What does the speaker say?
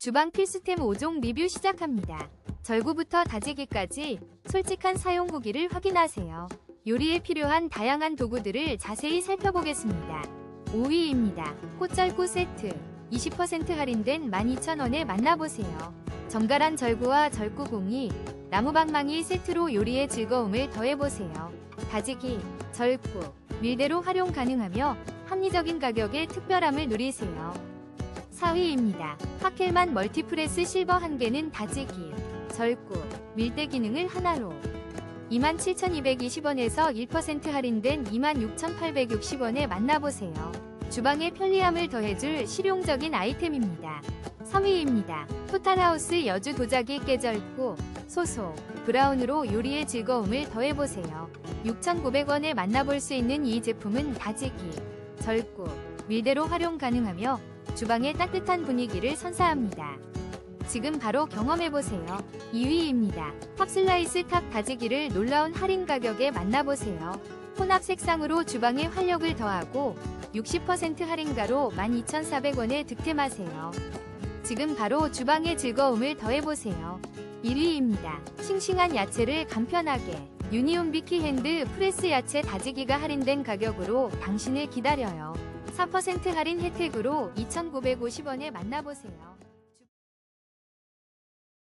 주방 필수템 5종 리뷰 시작합니다. 절구부터 다지기까지 솔직한 사용 후기를 확인하세요. 요리에 필요한 다양한 도구들을 자세히 살펴보겠습니다. 5위입니다. 꽃절구 세트 20% 할인된 12,000원에 만나보세요. 정갈한 절구와 절구공이 나무방망이 세트로 요리의 즐거움을 더해보세요. 다지기, 절구, 밀대로 활용 가능하며 합리적인 가격에 특별함을 누리세요. 4위입니다. 파켈만 멀티프레스 실버 한 개는 다지기, 절구, 밀대 기능을 하나로 27,220원에서 1% 할인된 26,860원에 만나보세요. 주방의 편리함을 더해줄 실용적인 아이템입니다. 3위입니다. 토탈하우스 여주 도자기 깨절구, 소소, 브라운으로 요리의 즐거움을 더해보세요. 6,900원에 만나볼 수 있는 이 제품은 다지기, 절구, 밀대로 활용 가능하며 주방의 따뜻한 분위기를 선사합니다. 지금 바로 경험해보세요. 2위입니다. 탑슬라이스 탑 다지기를 놀라운 할인 가격에 만나보세요. 혼합 색상으로 주방에 활력을 더하고 60% 할인가로 12,400원에 득템하세요. 지금 바로 주방의 즐거움을 더해보세요. 1위입니다. 싱싱한 야채를 간편하게 유니온 비키 핸드 프레스 야채 다지기가 할인된 가격으로 당신을 기다려요. 4% 할인 혜택으로 2,950원에 만나보세요.